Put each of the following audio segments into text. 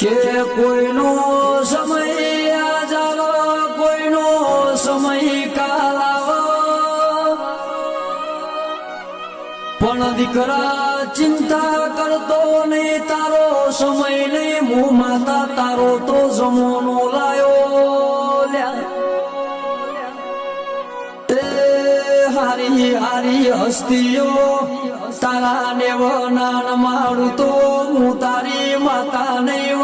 કે કોઈનો સમય આજાવો કોઈનો સમય કાલ પણ દીકરા ચિંતા કરતો નહીં, તારો સમય નહીં, હું માતા તારો તો જમોનો લાયો હારી હારી હસ્તીઓ, તારા નેવ નાન મારું તો હું તારી માતા નહીં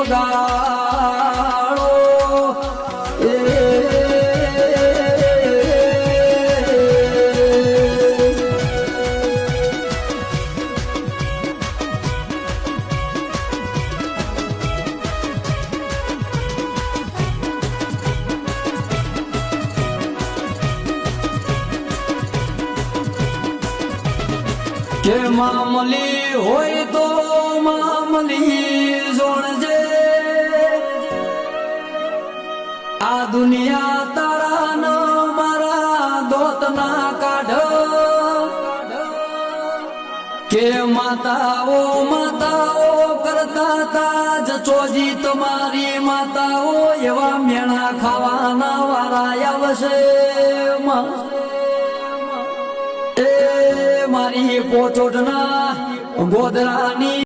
કે મામલી હોય તો મામલી જોણજે આ દુનિયા તારા ન મારા દોત ના કાઢ. કે માતાઓ માતાઓ કરતા જ ચોજી તમારી માતાઓ એવા મેણા ખાવાના વારા આવશે. માં મારી પોટોટના ગોદરાની